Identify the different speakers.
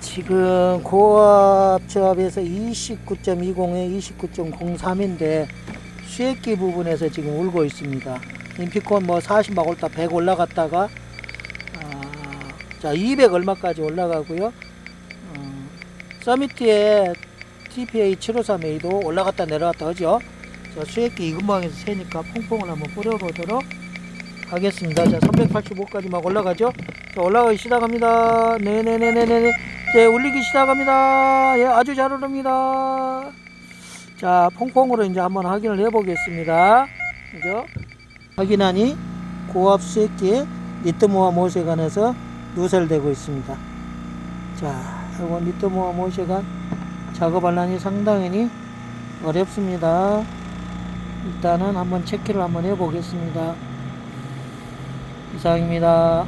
Speaker 1: 지금 고압조합에서 29.20에 29.03인데 수액기 부분에서 지금 울고 있습니다. 인피콘 뭐 40막 올다 100 올라갔다가 아, 자, 200 얼마까지 올라가고요. 어, 서미트에 TPA 753A도 올라갔다 내려갔다 하죠. 자, 수액기 이 근방에서 세니까 퐁퐁을 한번 뿌려보도록 하겠습니다. 자, 385까지 막 올라가죠. 자, 올라가기 시작합니다. 네네네네네. 네, 울리기 시작합니다. 예, 아주 잘 오릅니다. 자, 퐁퐁으로 이제 한번 확인을 해 보겠습니다. 그죠? 확인하니 고압 수액기에 니트모아 모세관에서 누설되고 있습니다. 자, 이거 니트모아 모세관 작업하려니 상당히 어렵습니다. 일단은 한번 체크를 한번 해 보겠습니다. 이상입니다.